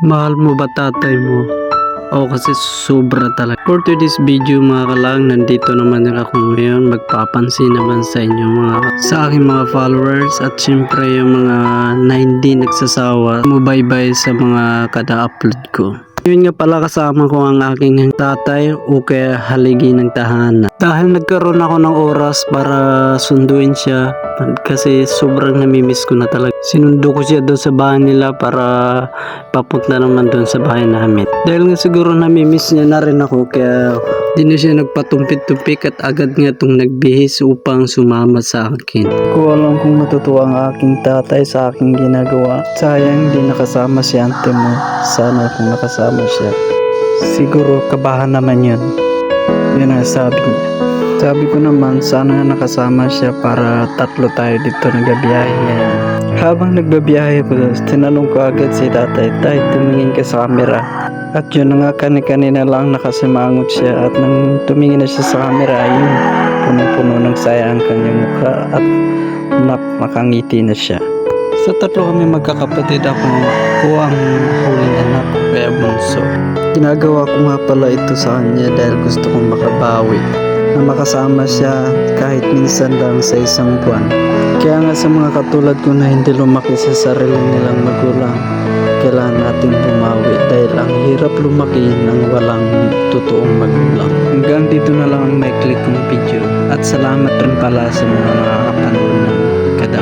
Mahal mo ba tatay mo? Oo kasi sobra talaga. For today's video mga kalang, nandito naman ako ngayon. Magpapansin naman sa inyo mga sa aking mga followers at syempre yung mga na hindi nagsasawa mubaybay sa mga kada-upload ko. Yun nga pala kasama ko ang aking tatay o kaya haligi ng tahanan. Dahil nagkaroon ako ng oras para sunduin siya kasi sobrang namimiss ko na talaga. Sinundo ko siya doon sa bahay nila para papunta naman doon sa bahay namin. Dahil nga siguro namimiss niya na rin ako kaya di na siya nagpatumpit-tumpik at agad nga itong nagbihis upang sumama sa akin. Ko alam kung matutuwa ang aking tatay sa aking ginagawa. Sayang di nakasama si ante mo. Sana kung nakasama siya. Siguro kabahan naman yun. Yun ang sabi niya. Sabi ko naman sana nakasama siya para tatlo tayo dito nagbiyahe ngayon. Habang nagbabiyahe ko, tinanong ko agad si tatay, tay tumingin ka sa camera. At yun nga kani-kanina lang nakasimangot siya at nang tumingin na siya sa camera, ayun, punong-puno ng saya ang kanyang mukha at nap, makangiti na siya. Sa tatlo kami magkakapatid ako ko ang huling anak ko kaya bunso. Ginagawa ko nga pala ito sa kanya dahil gusto kong makabawi na makasama siya kahit minsan lang sa isang buwan. Kaya nga sa mga katulad ko na hindi lumaki sa sarili nilang magulang, kailangan natin bumawi dahil ang hirap lumaki ng walang totoong magulang. Hanggang dito na lang ang may click kong video at salamat rin pala sa mga nakakapanood ng kada